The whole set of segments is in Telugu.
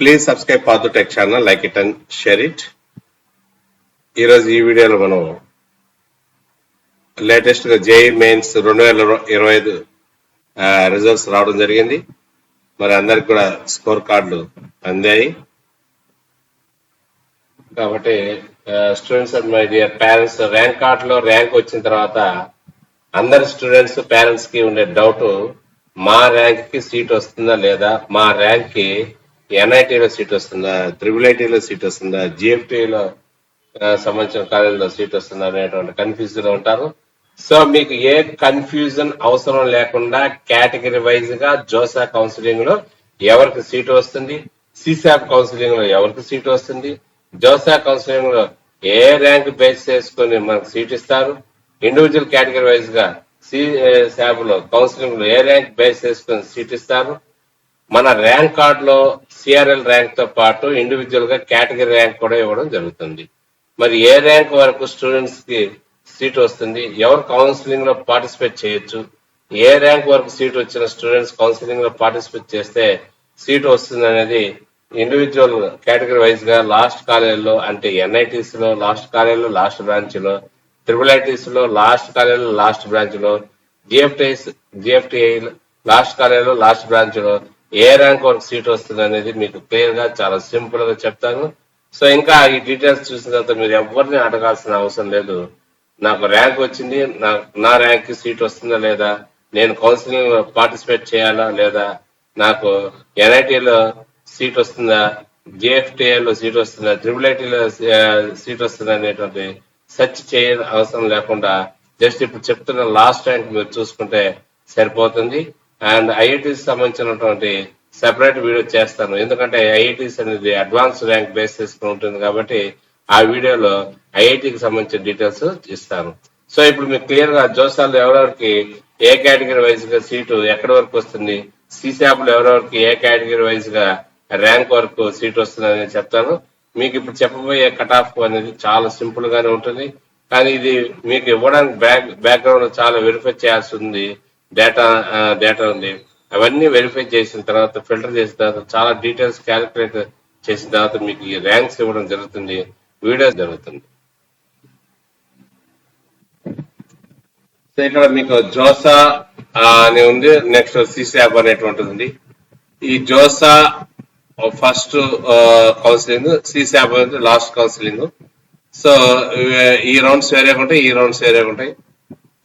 ప్లీజ్ సబ్స్క్రైబ్ పాదు tech channel like it and share it ఈరోజు ఈ వీడియోలో మనం లేటెస్ట్గా జేఈ మెయిన్స్ రెండు వేల ఇరవై ఐదు రిజల్ట్స్ రావడం జరిగింది. మరి అందరికి కూడా స్కోర్ కార్డులు అందాయి. కాబట్టి students and my dear parents rank కార్డులో ర్యాంక్ వచ్చిన తర్వాత అందరి స్టూడెంట్స్ పేరెంట్స్కి ఉండే డౌట్ మా ర్యాంక్కి సీట్ వస్తుందా లేదా? మా ర్యాంక్కి ఎన్ఐటీలో సీట్ వస్తుందా? త్రిబుల్ ఐటీలో సీట్ వస్తుందా? జిఎఫ్టీలో సంబంధించిన కాలేజీలో సీట్ వస్తుందా అనేటువంటి కన్ఫ్యూజ్లో ఉంటారు. సో మీకు ఏ కన్ఫ్యూజన్ అవసరం లేకుండా కేటగిరీ వైజ్గా జోసా కౌన్సిలింగ్లో ఎవరికి సీట్ వస్తుంది? సిసాప్ కౌన్సిలింగ్లో ఎవరికి సీట్ వస్తుంది? జోసా కౌన్సిలింగ్లో ఏ ర్యాంక్ బేస్ చేసుకుని మనకు సీట్ ఇస్తారు? ఇండివిజువల్ కేటగిరీ వైజ్గా సి శాబ్లో కౌన్సిలింగ్లో ఏ ర్యాంక్ బేస్ చేసుకుని సీట్ ఇస్తారు? మన ర్యాంక్ కార్డులో సిఆర్ఎల్ ర్యాంక్తో పాటు ఇండివిజువల్గా కేటగిరీ ర్యాంక్ కూడా ఇవ్వడం జరుగుతుంది. మరి ఏ ర్యాంక్ వరకు స్టూడెంట్స్కి సీట్ వస్తుంది? ఎవరు కౌన్సిలింగ్లో పార్టిసిపేట్ చేయొచ్చు? ఏ ర్యాంక్ వరకు సీట్ వచ్చిన స్టూడెంట్స్ కౌన్సిలింగ్లో పార్టిసిపేట్ చేస్తే సీట్ వస్తుంది అనేది ఇండివిజువల్ కేటగిరీ వైజ్గా లాస్ట్ కాలేజీలో అంటే ఎన్ఐటీస్లో లాస్ట్ కాలేజీలో లాస్ట్ బ్రాంచ్లో ట్రిపుల్ ఐటీస్లో లాస్ట్ కాలేజీలో లాస్ట్ బ్రాంచ్లో జిఎఫ్టీస్ జిఎఫ్టిఐ లాస్ట్ కాలేజీలో లాస్ట్ బ్రాంచ్లో ఏ ర్యాంక్ వరకు సీట్ వస్తుంది అనేది మీకు క్లియర్గా చాలా సింపుల్గా చెప్తాను. సో ఇంకా ఈ డీటెయిల్స్ చూసిన తర్వాత మీరు ఎవరిని అడగాల్సిన అవసరం లేదు. నాకు ర్యాంక్ వచ్చింది నా నా ర్యాంక్ సీట్ వస్తుందా లేదా నేను కౌన్సిలింగ్ పార్టిసిపేట్ చేయాలా లేదా నాకు ఎన్ఐటీలో సీట్ వస్తుందా లో సీట్ వస్తుందా ట్రిపుల్ ఐటీలో సీట్ వస్తుందా అనేటువంటి సెర్చ్ చేయ అవసరం లేకుండా జస్ట్ ఇప్పుడు చెప్తున్న లాస్ట్ ర్యాంక్ మీరు చూసుకుంటే సరిపోతుంది. అండ్ ఐఐటీస్ సంబంధించినటువంటి సెపరేట్ వీడియో చేస్తాను. ఎందుకంటే ఐఐటీస్ అనేది అడ్వాన్స్ ర్యాంక్ బేస్ చేసుకుని ఉంటుంది కాబట్టి ఆ వీడియోలో ఐఐటికి సంబంధించిన డీటెయిల్స్ ఇస్తాను. సో ఇప్పుడు మీకు క్లియర్గా జోసాల్లో ఎవరెవరికి ఏ కేటగిరీ వైజ్గా సీటు ఎక్కడి వరకు వస్తుంది? సిసాబ్ ఎవరెవరికి ఏ కేటగిరీ వైజ్గా ర్యాంక్ వరకు సీట్ వస్తుంది అనేది చెప్తాను. మీకు ఇప్పుడు చెప్పబోయే కట్ ఆఫ్ అనేది చాలా సింపుల్ గానే ఉంటుంది. కానీ ఇది మీకు ఇవ్వడానికి బ్యాక్ బ్యాక్గ్రౌండ్ చాలా వెరిఫై చేయాల్సి ఉంది. డేటా డేటా ఉంది. అవన్నీ వెరిఫై చేసిన తర్వాత ఫిల్టర్ చేసిన తర్వాత చాలా డీటెయిల్స్ క్యాలిక్యులేట్ చేసిన తర్వాత మీకు ఈ ర్యాంక్స్ ఇవ్వడం జరుగుతుంది వీడియో జరుగుతుంది. సో ఇక్కడ మీకు జోసా అని ఉంది. నెక్స్ట్ సిసాబ్ అనేటువంటిది ఉంది ఈ JoSAA first counselling CC app last counselling so ఈ రౌండ్స్ వేరేగా ఉంటాయి ఈ రౌండ్స్ వేరేగా ఉంటాయి.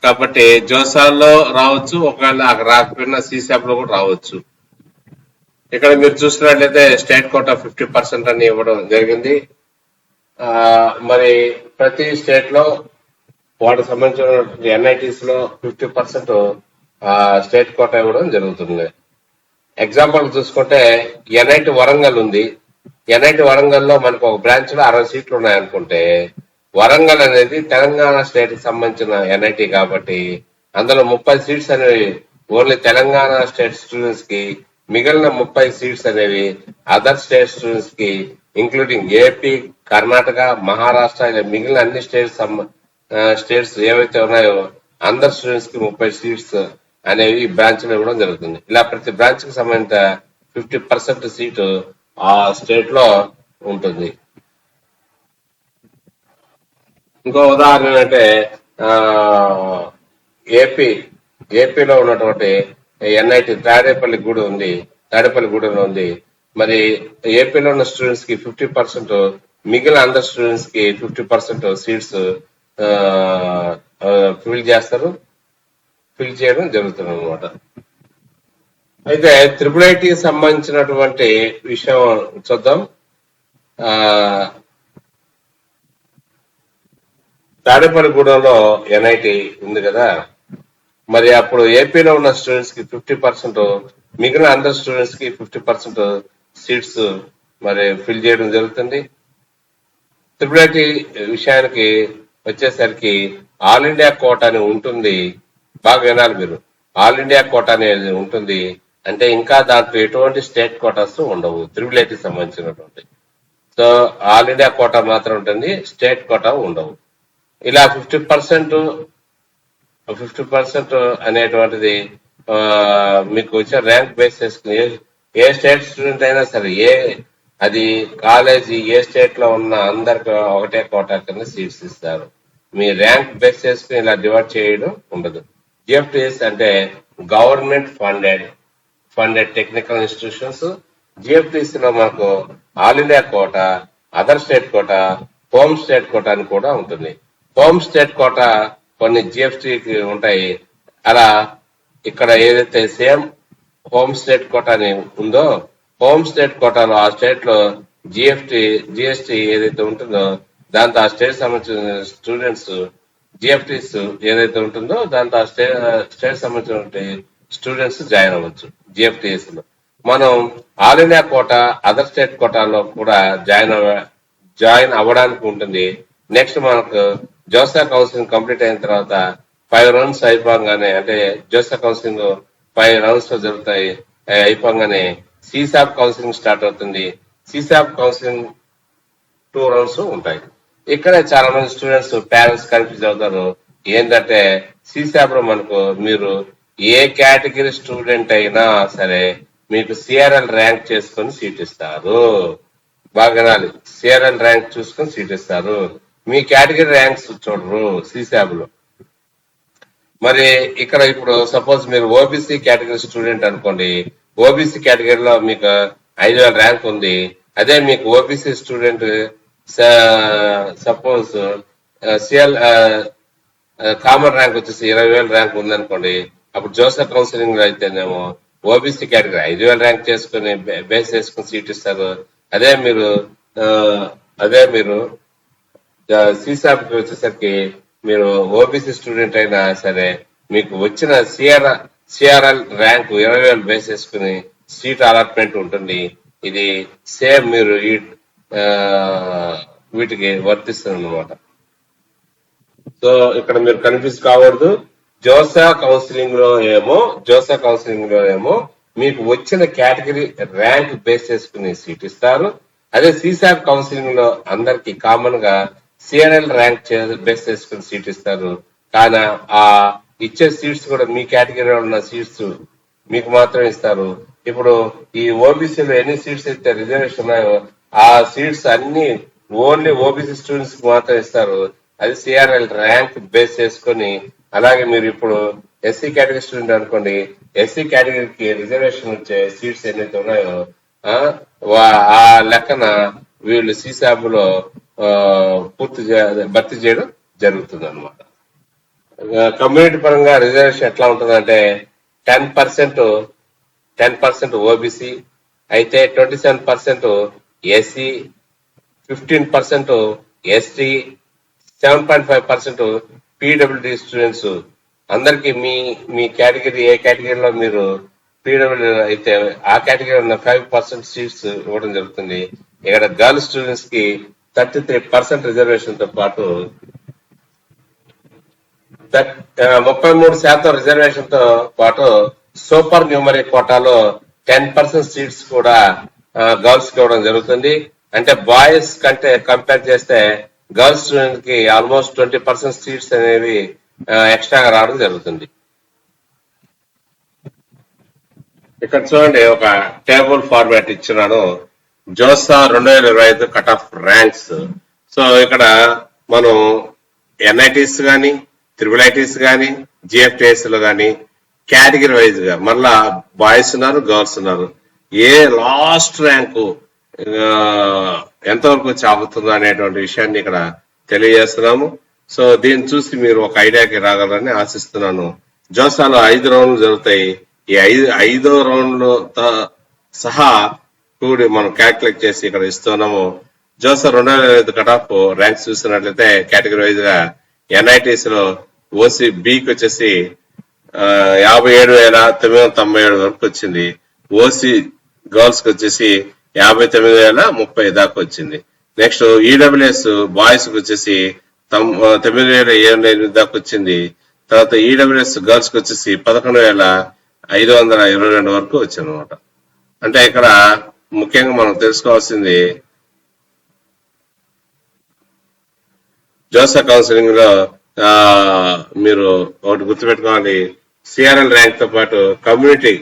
కాబట్టి జోసాల్లో రావచ్చు ఒకవేళ అక్కడ రాకపోయినా సిసాబ్లో కూడా రావచ్చు. ఇక్కడ మీరు చూసినట్లయితే స్టేట్ కోటా ఫిఫ్టీ పర్సెంట్ అని ఇవ్వడం జరిగింది. మరి ప్రతి స్టేట్లో వాటికి సంబంధించిన ఎన్ఐటీస్లో ఫిఫ్టీ పర్సెంట్ స్టేట్ కోటా ఇవ్వడం జరుగుతుంది. ఎగ్జాంపుల్ చూసుకుంటే ఎన్ఐటి వరంగల్ ఉంది. ఎన్ఐటి వరంగల్లో మనకు ఒక బ్రాంచ్లో అరవై సీట్లు ఉన్నాయనుకుంటే వరంగల్ అనేది తెలంగాణ స్టేట్కి సంబంధించిన ఎన్ఐటి కాబట్టి అందులో ముప్పై సీట్స్ అనేవి ఓన్లీ తెలంగాణ స్టేట్ స్టూడెంట్స్కి మిగిలిన ముప్పై సీట్స్ అనేవి అదర్ స్టేట్ స్టూడెంట్స్కి ఇంక్లూడింగ్ ఏపీ కర్ణాటక మహారాష్ట్ర ఇలా మిగిలిన అన్ని స్టేట్స్ స్టేట్స్ ఏవైతే ఉన్నాయో అందరు స్టూడెంట్స్కి ముప్పై సీట్స్ అనేవి బ్రాంచ్లో ఇవ్వడం జరుగుతుంది. ఇలా ప్రతి బ్రాంచ్కి సంబంధించిన ఫిఫ్టీ పర్సెంట్ సీటు ఆ స్టేట్లో ఉంటుంది. ఇంకో ఉదాహరణ అంటే ఏపీ ఏపీలో ఉన్నటువంటి ఎన్ఐటి తాడేపల్లి గూడు ఉంది తాడేపల్లి గూడెంలో ఉంది. మరి ఏపీలో ఉన్న స్టూడెంట్స్కి ఫిఫ్టీ పర్సెంట్ మిగిలిన అందరు స్టూడెంట్స్కి ఫిఫ్టీ పర్సెంట్ సీట్స్ ఫిల్ చేస్తారు. ఫిల్ చేయడం జరుగుతుంది అనమాట అయితే త్రిపుల్ ఐటీకి సంబంధించినటువంటి విషయం చూద్దాం. తాడేపల్లిగూడెంలో ఎన్ఐటి ఉంది కదా. మరి అప్పుడు ఏపీలో ఉన్న స్టూడెంట్స్కి ఫిఫ్టీ పర్సెంట్ మిగిలిన అందరు స్టూడెంట్స్కి ఫిఫ్టీ పర్సెంట్ సీట్స్ మరి ఫిల్ చేయడం జరుగుతుంది. త్రిపుల్ ఐటీ విషయానికి వచ్చేసరికి ఆల్ ఇండియా కోట అని ఉంటుంది. బాగా వినాలి మీరు. ఆల్ ఇండియా కోట అనేది ఉంటుంది. అంటే ఇంకా దాంట్లో ఎటువంటి స్టేట్ కోటాస్ ఉండవు. త్రిబుల్ ఐటీ సంబంధించినటువంటి. సో ఆల్ ఇండియా కోటా మాత్రం ఉంటుంది. స్టేట్ కోటా ఉండవు. ఇలా ఫిఫ్టీ పర్సెంట్ ఫిఫ్టీ పర్సెంట్ అనేటువంటిది మీకు వచ్చే ర్యాంక్ బేస్ చేసుకుని ఏ స్టేట్ స్టూడెంట్ అయినా సరే ఏ అది కాలేజీ ఏ స్టేట్లో ఉన్న అందరికి ఒకటే కోటా కింద సీట్స్ ఇస్తారు. మీ ర్యాంక్ బేస్ చేసుకుని ఇలా డివైడ్ చేయడం ఉండదు. జిఎఫ్టిఎస్ అంటే government funded funded technical institutions. GFTIs లో మనకు all India quota other state quota home state quota అని కూడా ఉంటుంది. హోమ్ స్టేట్ కోట కొన్ని జిఎఫ్టికి ఉంటాయి. అలా ఇక్కడ ఏదైతే సేమ్ హోమ్ స్టేట్ కోట అని ఉందో హోమ్ స్టేట్ కోటాలో ఆ స్టేట్లో జిఎఫ్టి జిఎస్టి ఏదైతే ఉంటుందో దాంతో ఆ స్టేట్ సంబంధించిన స్టూడెంట్స్ జిఎఫ్టీస్ ఏదైతే ఉంటుందో దాంతో ఆ స్టే స్టేట్ సంబంధించిన స్టూడెంట్స్ జాయిన్ అవ్వచ్చు జిఎఫ్టీఎస్లో మనం all India quota other state కోటాలో కూడా జాయిన్ అవ జాయిన్ అవ్వడానికి ఉంటుంది. నెక్స్ట్ మనకు జోసా కౌన్సిలింగ్ కంప్లీట్ అయిన తర్వాత ఫైవ్ రౌండ్స్ అయిపోగానే అంటే జోసా కౌన్సిలింగ్ ఫైవ్ రౌండ్స్లో జరుగుతాయి అవి అయిపోగానే సీసాప్ కౌన్సిలింగ్ స్టార్ట్ అవుతుంది. సీసాప్ కౌన్సిలింగ్ టూ రౌండ్స్ ఉంటాయి. ఇక్కడ చాలా మంది స్టూడెంట్స్ పేరెంట్స్ కన్ఫ్యూజ్ అవుతారు. ఏంటంటే సీసాప్లో మనకు మీరు ఏ కేటగిరీ స్టూడెంట్ అయినా సరే మీకు సిఆర్ఎల్ ర్యాంక్ చేసుకొని సీట్ ఇస్తారు. బాగా వినాలి. సిఆర్ఎల్ ర్యాంక్ చూసుకొని సీట్ ఇస్తారు. మీ కేటగిరీ ర్యాంక్స్ చూడరు సీసాబ్లో. మరి ఇక్కడ ఇప్పుడు సపోజ్ మీరు ఓబీసీ కేటగిరీ స్టూడెంట్ అనుకోండి ఓబీసీ కేటగిరీలో మీకు ఐదు వేల ర్యాంక్ ఉంది. అదే మీకు OBC student suppose CRL common rank వచ్చేసి ఇరవై వేల ర్యాంక్ ఉందనుకోండి అప్పుడు జోసెఫ్ కౌన్సిలింగ్లో అయితేనేమో ఓబీసీ కేటగిరీ ఐదు వేల ర్యాంక్ చేసుకుని బేస్ చేసుకుని సీట్ ఇస్తారు. అదే మీరు అదే మీరు సీసాప్కి వచ్చేసరికి మీరు ఓబీసీ స్టూడెంట్ అయినా సరే మీకు వచ్చిన సిఆర్ సిఆర్ఎల్ ర్యాంక్ ఇరవై వేలు బేస్ చేసుకుని సీట్ అలాట్మెంట్ ఉంటుంది. ఇది సేమ్ మీరు ఈ వీటికి వర్తిస్తుంది అనమాట సో ఇక్కడ మీరు కన్ఫ్యూజ్ కావద్దు జోసా కౌన్సిలింగ్లో ఏమో జోసా కౌన్సిలింగ్లో ఏమో మీకు వచ్చిన కేటగిరీ ర్యాంక్ బేస్ చేసుకుని సీట్ ఇస్తారు. అదే సీసాఫ్ కౌన్సిలింగ్లో అందరికి కామన్గా సిఆర్ఎల్ ర్యాంక్ బేస్ చేసుకుని సీట్ ఇస్తారు. కానీ ఆ ఇచ్చే సీట్స్ కూడా మీ కేటగిరీలో ఉన్న సీట్స్ మీకు మాత్రం ఇస్తారు. ఇప్పుడు ఈ ఓబీసీలో ఎన్ని సీట్స్ అయితే రిజర్వేషన్ ఉన్నాయో ఆ సీట్స్ అన్ని ఓన్లీ ఓబీసీ స్టూడెంట్స్కి మాత్రం ఇస్తారు. అది సిఆర్ఎల్ ర్యాంక్ బేస్ చేసుకుని అలాగే మీరు ఇప్పుడు ఎస్సీ కేటగిరీ స్టూడెంట్ అనుకోండి ఎస్సీ కేటగిరీకి రిజర్వేషన్ వచ్చే సీట్స్ ఎన్నైతే ఉన్నాయో ఆ, వా- ఆ లెక్కన వీళ్ళు సీసాబ్లో పూర్తి భర్తీ చేయడం జరుగుతుంది అనమాట కమ్యూనిటీ పరంగా రిజర్వేషన్ ఎట్లా ఉంటుందంటే ten percent ten percent OBC అయితే twenty seven percent SC fifteen percent ST seven point five percent PWD students అందరికి మీ మీ కేటగిరీ ఏ కేటగిరీలో మీరు పీడబ్ల్యూడి అయితే ఆ కేటగిరీ ఉన్న ఫైవ్ పర్సెంట్ సీట్స్ ఇవ్వడం జరుగుతుంది. ఇక్కడ గర్ల్స్ స్టూడెంట్స్కి థర్టీ త్రీ పర్సెంట్ రిజర్వేషన్తో పాటు ముప్పై మూడు శాతం రిజర్వేషన్తో పాటు సూపర్ న్యూమరీ కోటాలో టెన్ పర్సెంట్ సీట్స్ కూడా గర్ల్స్కి ఇవ్వడం జరుగుతుంది. అంటే బాయ్స్ కంటే కంపేర్ చేస్తే గర్ల్స్ స్టూడెంట్కి ఆల్మోస్ట్ ట్వంటీ పర్సెంట్ సీట్స్ అనేవి ఎక్స్ట్రాగా రావడం జరుగుతుంది. ఇక్కడ చూడండి ఒక టేబుల్ ఫార్మాట్ ఇచ్చినాను జోసా రెండు వేల ఇరవై ఐదు కట్ ఆఫ్ ర్యాంక్స్. సో ఇక్కడ మనం ఎన్ఐటీస్ కానీ త్రిబుల్ ఐటీస్ కానీ జిఎఫ్టిఎస్లో కేటగిరీ వైజ్గా మళ్ళా బాయ్స్ ఉన్నారు గర్ల్స్ ఉన్నారు. ఏ లాస్ట్ ర్యాంకు ఎంతవరకు చాపుతుందో అనేటువంటి విషయాన్ని ఇక్కడ తెలియజేస్తున్నాము. సో దీన్ని చూసి మీరు ఒక ఐడియాకి రాగలరని ఆశిస్తున్నాను. జోసాలో ఐదు రౌండ్లు జరుగుతాయి. ఈ ఐదు ఐదో రౌండ్లు సహా కూడి మనం క్యాల్కులేట్ చేసి ఇక్కడ ఇస్తున్నాము. జోసా రెండు వేల ఐదు కట్ ఆఫ్ ర్యాంక్స్ చూసినట్లయితే కేటగిరీ వైజ్గా ఎన్ఐటీస్లో ఓసీ బికి వచ్చేసి యాభై ఏడు వేల తొమ్మిది వందల తొంభై ఏడు వరకు వచ్చింది. ఓసీ గర్ల్స్కి వచ్చేసి యాభై తొమ్మిది వేల ముప్పై దాకా వచ్చింది. నెక్స్ట్ ఈడబ్ల్యూఎస్ బాయ్స్కి వచ్చేసి తొమ్మిది వేల ఏడు ఎనిమిది దాకా వచ్చింది. తర్వాత ఈడబ్ల్యూఎస్ గర్ల్స్కి వచ్చేసి పదకొండు వేల ఐదు వందల ఇరవై రెండు వరకు వచ్చింది అనమాట అంటే ఇక్కడ ముఖ్యంగా మనం తెలుసుకోవాల్సింది జోసా కౌన్సిలింగ్లో మీరు ఒకటి గుర్తుపెట్టుకోవాలి. సిఆర్ఎల్ ర్యాంక్తో పాటు కమ్యూనిటీ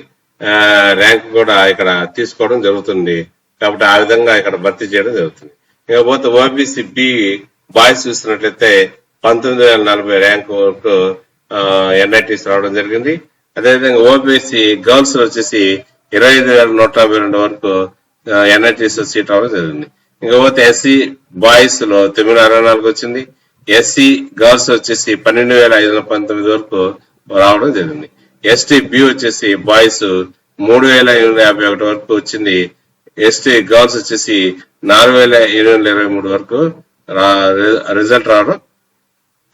ర్యాంక్ కూడా ఇక్కడ తీసుకోవడం జరుగుతుంది. కాబట్టి ఆ విధంగా ఇక్కడ భర్తీ చేయడం జరుగుతుంది. ఇకపోతే ఓబీసీ బి బాయ్స్ చూసినట్లయితే పంతొమ్మిది వేల నలభై ర్యాంక్ వరకు ఎన్ఐటీస్ రావడం జరిగింది. అదేవిధంగా ఓబీసీ గర్ల్స్ వచ్చేసి ఇరవై ఐదు వేల నూట యాభై రెండు వరకు ఎన్ఐటీస్ సీట్ రావడం జరిగింది. ఇంకపోతే ఎస్సీ బాయ్స్లో తొమ్మిది అరవై నాలుగు వచ్చింది. ఎస్సీ గర్ల్స్ వచ్చేసి పన్నెండు వేల ఐదు వందల పంతొమ్మిది వరకు రావడం జరిగింది. ఎస్టీ బి వచ్చేసి బాయ్స్ మూడు వేల ఎనిమిది యాభై ఒకటి వరకు వచ్చింది. ఎస్టీ గర్ల్స్ వచ్చేసి నాలుగు వేల ఎనిమిది వందల ఇరవై మూడు వరకు రిజల్ట్ రావడం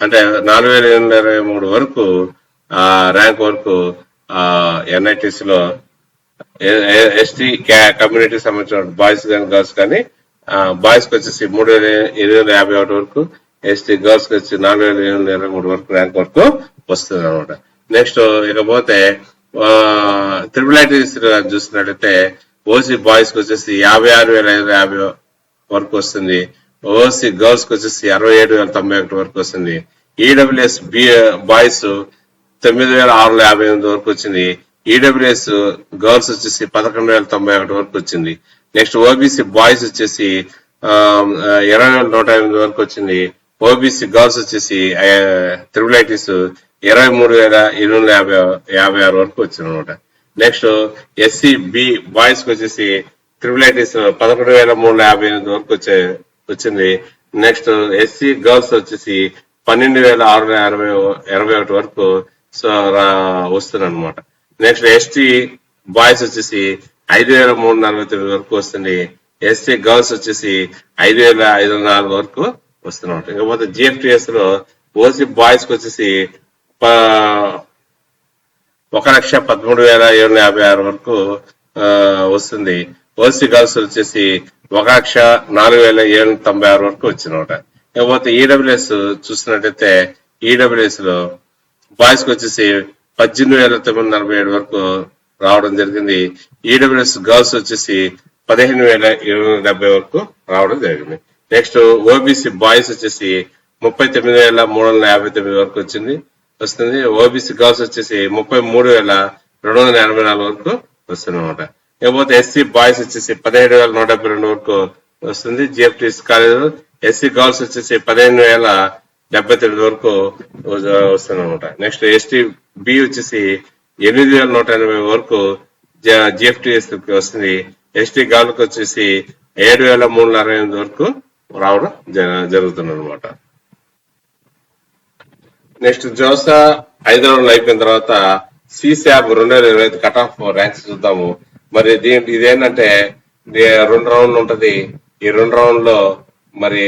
అంటే నాలుగు వేల ఎనిమిది వందల ఇరవై మూడు వరకు ఆ ర్యాంక్ వరకు ఎన్ఐటిసిలో లో ఎస్టీ కమ్యూనిటీ సంబంధించిన బాయ్స్ కానీ గర్ల్స్ కానీ బాయ్స్కి వచ్చేసి మూడు వేల ఎనిమిది వందల యాభై ఒకటి వరకు ఎస్టీ గర్ల్స్కి వచ్చి నాలుగు వేల ఎనిమిది వందల ఇరవై మూడు వరకు ర్యాంక్ వరకు వస్తుంది అనమాట నెక్స్ట్ ఇకపోతే త్రిపుల్ ఐటీస్ చూసినట్లయితే ఓసీ బాయ్స్కి వచ్చేసి యాభై ఆరు వేల ఐదు యాభై వరకు వస్తుంది. ఓసీ గర్ల్స్కి వచ్చేసి అరవై ఏడు వేల తొంభై ఒకటి వరకు వస్తుంది. ఈడబ్ల్యూఎస్ బి బాయ్స్ తొమ్మిది వేల ఆరు వందల యాభై ఎనిమిది వరకు వచ్చింది. ఈడబ్ల్యూఎస్ గర్ల్స్ వచ్చేసి పదకొండు వేల తొంభై ఒకటి వరకు వచ్చింది. నెక్స్ట్ ఓబీసీ బాయ్స్ వచ్చేసి ఆ, ఇరవై వేల నూట ఎనిమిది వరకు వచ్చింది. ఓబీసీ గర్ల్స్ వచ్చేసి త్రిబుల్ ఐటీస్ ఇరవై మూడు వేల ఎనిమిది వందల యాభై యాభై ఆరు వరకు వచ్చింది అనమాట నెక్స్ట్ ఎస్సీ బి బాయ్స్కి వచ్చేసి త్రిబుల్ ఐటీస్ పదకొండు వేల మూడు వందల యాభై ఎనిమిది వరకు వచ్చే వచ్చింది. నెక్స్ట్ ఎస్సీ గర్ల్స్ వచ్చేసి పన్నెండు వేల ఆరు వందల అరవై ఇరవై ఒకటి వరకు సో వస్తుంది అనమాట నెక్స్ట్ ఎస్టీ బాయ్స్ వచ్చేసి ఐదు వేల మూడు నలభై తొమ్మిది వరకు వస్తుంది. ఎస్టీ గర్ల్స్ వచ్చేసి ఐదు వేల ఐదు వందల నాలుగు వరకు వస్తున్నమాట ఇకపోతే జిఎఫ్టిఎస్లో ఓసీ బాయ్స్కి వచ్చేసి ఒక లక్ష పదమూడు వేల ఏడు వందల యాభై ఆరు వరకు ఆ, వస్తుంది. ఓసీ గర్ల్స్ వచ్చేసి ఒక లక్ష నాలుగు వేల ఏడు వందల తొంభై ఆరు వరకు వచ్చినమాట ఇకపోతే ఈడబ్ల్యూఎస్ చూసినట్టయితే ఈడబ్ల్యూఎస్లో బాయ్స్కి వచ్చేసి పద్దెనిమిది వేల తొమ్మిది వందల నలభై ఏడు వరకు రావడం జరిగింది. ఈడబ్ల్యూఎస్ గర్ల్స్ వచ్చేసి పదిహేను వేల ఏడు వందల డెబ్బై వరకు రావడం జరిగింది. నెక్స్ట్ ఓబీసీ బాయ్స్ వచ్చేసి ముప్పై తొమ్మిది వేల మూడు వందల యాభై తొమ్మిది వరకు వచ్చింది వస్తుంది. ఓబీసీ గర్ల్స్ వచ్చేసి ముప్పై మూడు వేల రెండు వందల ఎనభై నాలుగు వరకు వస్తుంది అనమాట ఇకపోతే ఎస్సీ బాయ్స్ వచ్చేసి పదిహేడు వేల నూట డెబ్బై రెండు వరకు వస్తుంది. జిఎఫ్టీఎస్ కాలేజ్ ఎస్సీ గర్ల్స్ వచ్చేసి పదిహేను వేల డెబ్బై తొమ్మిది వరకు వస్తుందన్నమాట. నెక్స్ట్ ఎస్టీ బి వచ్చేసి ఎనిమిది వేల నూట ఎనభై వరకు జిఎఫ్టిఎస్ వస్తుంది. ఎస్టీ గాలకు వచ్చేసి ఏడు వేల మూడు వందల అరవై ఎనిమిది వరకు రావడం జరుగుతుంది అనమాట నెక్స్ట్ జోసా ఐదు రౌండ్లు అయిపోయిన తర్వాత సిశాబ్ రెండు వేల ఇరవై ఐదు కట్ ఆఫ్ ర్యాంక్స్ చూద్దాము. మరి దీని ఇదేంటంటే రెండు రౌండ్లు ఉంటది. ఈ రెండు రౌండ్లో మరి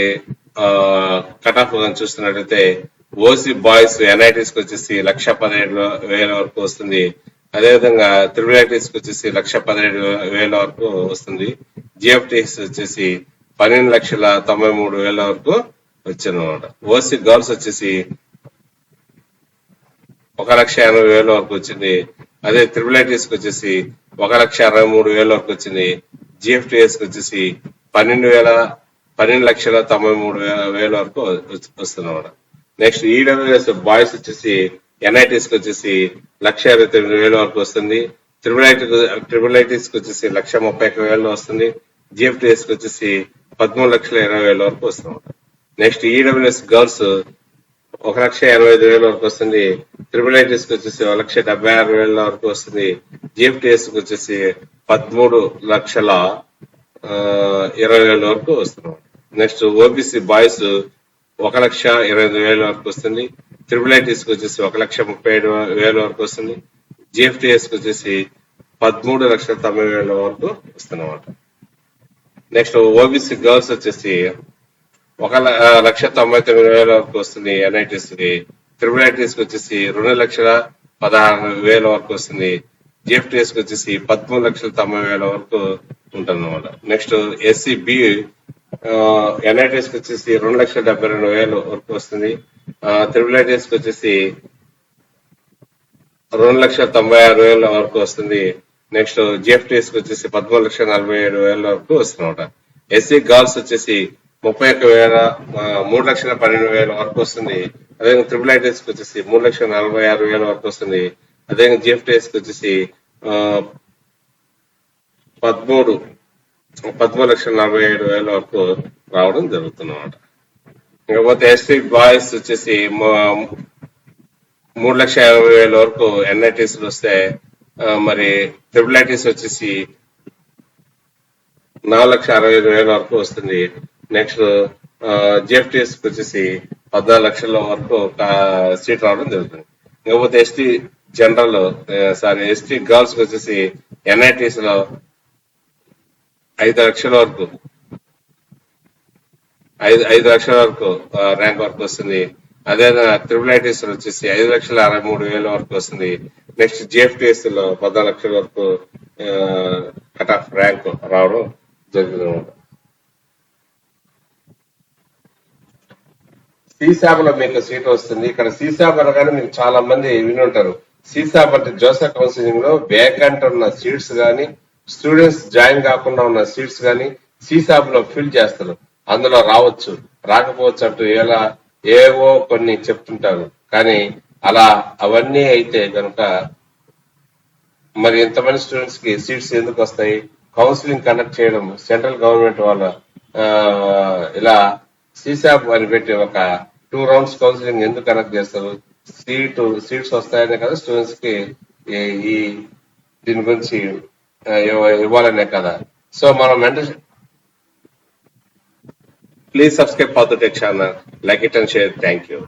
కట్ ఆఫ్ చూస్తున్నట్టయితే ఓసీ బాయ్స్ ఎన్ఐటీస్కి వచ్చేసి లక్ష పదిహేడు వేల వరకు వస్తుంది. అదేవిధంగా త్రిబుల్ ఐటీస్కి వచ్చేసి లక్ష పదిహేడు వేల వరకు వస్తుంది. జిఎఫ్టీస్ వచ్చేసి పన్నెండు లక్షల తొంభై మూడు వేల వరకు వచ్చిందనమాట ఓసీ గర్ల్స్ వచ్చేసి ఒక లక్ష ఎనభై వేల వరకు వచ్చింది. అదే త్రిబుల్ ఐటీస్కి వచ్చేసి ఒక లక్ష అరవై మూడు వేల వరకు వచ్చింది. జిఎఫ్టిఎస్కి వచ్చేసి పన్నెండు వేల పన్నెండు లక్షల తొంభై మూడు వేల వేల వరకు వస్తున్నమాట నెక్స్ట్ ఈడబ్ల్యూఎస్ బాయ్స్ వచ్చేసి ఎన్ఐటీస్కి వచ్చేసి లక్ష ఇరవై తొమ్మిది వేల వరకు వస్తుంది. ట్రిపుల్ ఐటీ ట్రిపుల్ ఐటీస్కి వచ్చేసి లక్ష ముప్పై ఒక్క వేలు వస్తుంది. జిఎఫ్టీఎస్కి వచ్చేసి పదమూడు లక్షల ఇరవై వేల వరకు వస్తున్నమాట నెక్స్ట్ ఈడబ్ల్యూఎస్ గర్ల్స్ ఒక లక్ష ఎనభై ఐదు వేల వరకు వస్తుంది. ట్రిపుల్ ఐటీస్కి వచ్చేసి ఒక లక్ష డెబ్బై ఆరు వేల వరకు వస్తుంది. జిఎఫ్టీఎస్కి వచ్చేసి పదమూడు లక్షల ఆ, ఇరవై వేల వరకు వస్తున్నాం నెక్స్ట్ ఓబీసీ బాయ్స్ ఒక లక్ష ఇరవై ఐదు వేల వరకు వస్తుంది. ట్రిపుల్ ఐటీస్కి వచ్చేసి ఒక లక్ష ముప్పై ఏడు వేల వరకు వస్తుంది. జిఎఫ్టిఎస్కి వచ్చేసి పదమూడు లక్షల తొంభై వేల వరకు వస్తుందన్నమాట. నెక్స్ట్ ఓబీసీ గర్ల్స్ వచ్చేసి ఒక లక్ష తొంభై తొమ్మిది వేల వరకు వస్తుంది. ఎన్ఐటీస్కి ట్రిపుల్ ఐటీస్కి వచ్చేసి రెండు లక్షల పదహారు వేల వరకు వస్తుంది. జిఎఫ్టిఎస్కి వచ్చేసి పదమూడు లక్షల తొంభై వేల వరకు ఉంటుంది అనమాట నెక్స్ట్ ఎస్సీ బి ఎన్ఐటీస్కి వచ్చేసి రెండు లక్షల డెబ్బై రెండు వేలు వరకు వస్తుంది. త్రిబుల్ ఐటీఎస్కి వచ్చేసి రెండు లక్షల తొంభై ఆరు వేల వరకు వస్తుంది. నెక్స్ట్ జిఎఫ్టీఎస్కి వచ్చేసి పదమూడు లక్షల నలభై ఏడు వేల వరకు వస్తుందన్నమాట. ఎస్సీ గర్ల్స్ వచ్చేసి ముప్పై ఒక్క వేల మూడు లక్షల పన్నెండు వేల వరకు వస్తుంది. అదేవిధంగా త్రిబుల్ ఐటీఎస్కి వచ్చేసి మూడు లక్షల నలభై ఆరు వేల వరకు వస్తుంది. అదేవిధంగా జిఎఫ్టీఎస్కి వచ్చేసి పదమూడు పదమూడు లక్షల నలభై ఏడు వేల వరకు రావడం జరుగుతున్నమాట. ఇకపోతే ఎస్టీ బాయ్స్ వచ్చేసి మూడు లక్షల యాభై వేల వరకు ఎన్ఐటీసీలు వస్తే మరి ట్రిపుల్ వచ్చేసి నాలుగు లక్షల అరవై ఐదు వేల వరకు వస్తుంది. నెక్స్ట్ జిఎఫ్టీఎస్ వచ్చేసి పద్నాలుగు లక్షల వరకు సీట్ రావడం జరుగుతుంది. ఇకపోతే ST general sorry ST girls వచ్చేసి ఎన్ఐటీస్లో ఐదు లక్షల వరకు. ఐదు ఐదు లక్షల వరకు ర్యాంక్ వరకు వస్తుంది. అదే త్రిబుల్ ఐటీస్ వచ్చేసి ఐదు లక్షల అరవై మూడు వేల వరకు వస్తుంది. నెక్స్ట్ జిఎఫ్టిఎస్లో పద్నాలుగు లక్షల వరకు కట్ ఆఫ్ ర్యాంక్ రావడం జరుగుతుంది సీసాబ్లో మీకు సీట్ వస్తుంది. ఇక్కడ సీసాబ్ అనగానే మీకు చాలా మంది విని ఉంటారు సీసాబ్ అంటే జోసెఫ్ కౌన్సిలింగ్లో వేకెంట్ ఉన్న సీట్స్ గానీ స్టూడెంట్స్ జాయిన్ కాకుండా ఉన్న సీట్స్ కానీ సీసాబ్లో ఫిల్ చేస్తారు. అందులో రావచ్చు. రాకపోవచ్చు అంటూ ఎలా ఏవో కొన్ని చెప్తుంటారు. కానీ అలా అవన్నీ అయితే కనుక మరి ఎంతమంది స్టూడెంట్స్కి సీట్స్ ఎందుకు వస్తాయి? కౌన్సిలింగ్ కండక్ట్ చేయడం సెంట్రల్ గవర్నమెంట్ వాళ్ళ ఇలా సీసాబ్ అని పెట్టి ఒక టూ రౌండ్స్ కౌన్సిలింగ్ ఎందుకు కండక్ట్ చేస్తారు? సీటు సీట్స్ వస్తాయనే కదా స్టూడెంట్స్కి ఈ- దీని గురించి ఇవ్వాలనే కదా. సో మనం mentor please subscribe for the tech channel like it and share thank you